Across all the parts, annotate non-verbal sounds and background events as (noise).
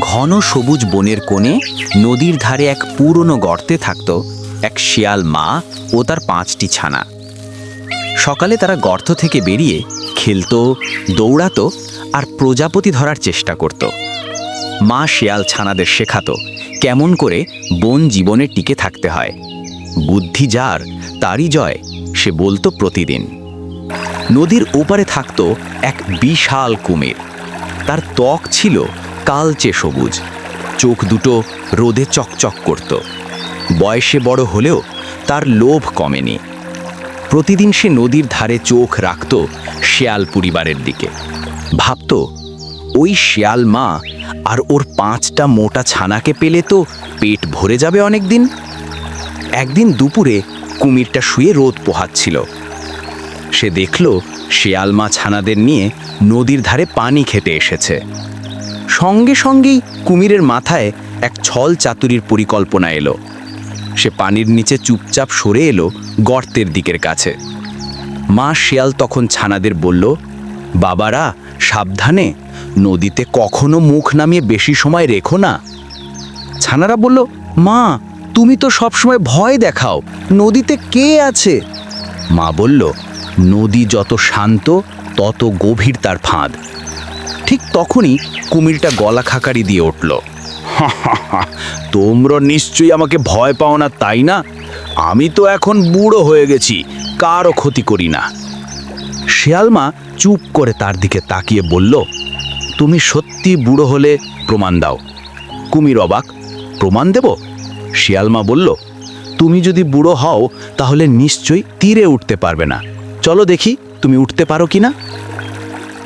ঘন সবুজ বনের কোণে নদীর ধারে এক পুরনো গর্তে থাকত এক শিয়াল মা ও তার পাঁচটি ছানা। সকালে তারা গর্ত থেকে বেরিয়ে খেলতো, দৌড়াতো আর প্রজাপতি ধরার চেষ্টা করত। মা শিয়াল ছানাদের শেখাতো কেমন করে বন জীবনে টিকে থাকতে হয়। বুদ্ধি যার, তারই জয় সে বলতো প্রতিদিন। নদীর ওপারে থাকত এক বিশাল কুমির। তার ত্বক ছিল কালচে সবুজ, চোখ দুটো রোদে চকচক করত। বয়সে বড় হলেও তার লোভ কমেনি। প্রতিদিন সে নদীর ধারে চোখ রাখত শেয়াল পরিবারের দিকে। ভাবত, ওই শেয়াল মা আর ওর পাঁচটা মোটা ছানাকে পেলে তো পেট ভরে যাবে অনেক দিন একদিন দুপুরে কুমিরটা শুয়ে রোদ পোহাচ্ছিল। সে দেখল শেয়াল মা ছানাদের নিয়ে নদীর ধারে পানি খেতে এসেছে। সঙ্গে সঙ্গেই কুমিরের মাথায় এক ছল চাতুরির পরিকল্পনা এলো। সে পানির নিচে চুপচাপ সরে এলো গর্তের দিকের কাছে। মা শিয়াল তখন ছানাদের বলল, বাবারা, সাবধানে, নদীতে কখনো মুখ নামিয়ে বেশি সময় রেখো না। ছানারা বলল, মা, তুমি তো সবসময় ভয় দেখাও, নদীতে কে আছে? মা বলল, নদী যত শান্ত, তত গভীর তার ফাঁদ। ঠিক তখনই কুমিরটা গলা খাকারি দিয়ে উঠল। (laughs) তোমরা নিশ্চয়ই আমাকে ভয় পাও না, তাই না? আমি তো এখন বুড়ো হয়ে গেছি, কারও ক্ষতি করি না। শিয়ালমা চুপ করে তার দিকে তাকিয়ে বলল, তুমি সত্যি বুড়ো হলে প্রমাণ দাও। কুমির অবাক, প্রমাণ দেব? শিয়ালমা বলল, তুমি যদি বুড়ো হও, তাহলে নিশ্চয়ই তীরে উঠতে পারবে না। চলো দেখি তুমি উঠতে পারো কি না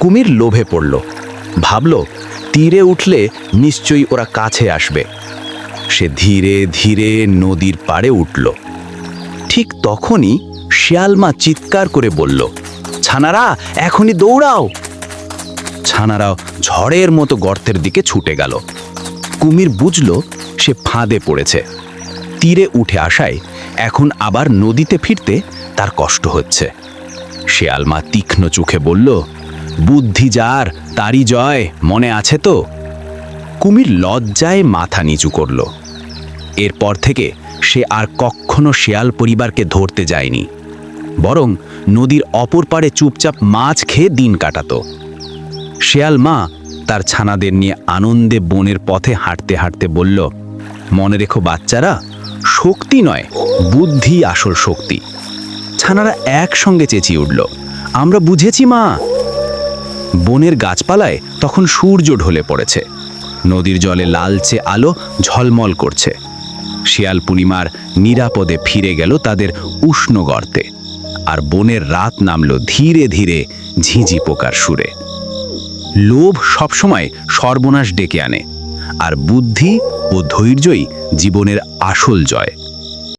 কুমির লোভে পড়ল ভাবল, তীরে উঠলে নিশ্চয়ই ওরা কাছে আসবে। সে ধীরে ধীরে নদীর পাড়ে উঠল। ঠিক তখনই শিয়ালমা চিৎকার করে বলল, ছানারা, এখনই দৌড়াও! ছানারাও ঝড়ের মতো গর্তের দিকে ছুটে গেল। কুমির বুঝল সে ফাঁদে পড়েছে। তীরে উঠে আসায় এখন আবার নদীতে ফিরতে তার কষ্ট হচ্ছে। শিয়ালমা তীক্ষ্ণ চোখে বলল, বুদ্ধি যার তারই জয়, মনে আছে তো? কুমির লজ্জায় মাথা নিচু করল। এরপর থেকে সে আর কখনো শেয়াল পরিবারকে ধরতে যায়নি। বরং নদীর অপর পাড়ে চুপচাপ মাছ খেয়ে দিন কাটাত। শেয়াল মা তার ছানাদের নিয়ে আনন্দে বনের পথে হাঁটতে হাঁটতে বলল, মনে রেখো বাচ্চারা, শক্তি নয়, বুদ্ধি আসল শক্তি। ছানারা একসঙ্গে চেঁচিয়ে উঠল, আমরা বুঝেছি মা। বনের গাছপালায় তখন সূর্য ঢলে পড়েছে। নদীর জলে লালচে আলো ঝলমল করছে। শিয়াল পূর্ণিমার নিরাপদে ফিরে গেল তাদের উষ্ণ গর্তে। আর বনের রাত নামল ধীরে ধীরে ঝিঁঝি পোকার সুরে। লোভ সবসময় সর্বনাশ ডেকে আনে, আর বুদ্ধি ও ধৈর্যই জীবনের আসল জয়।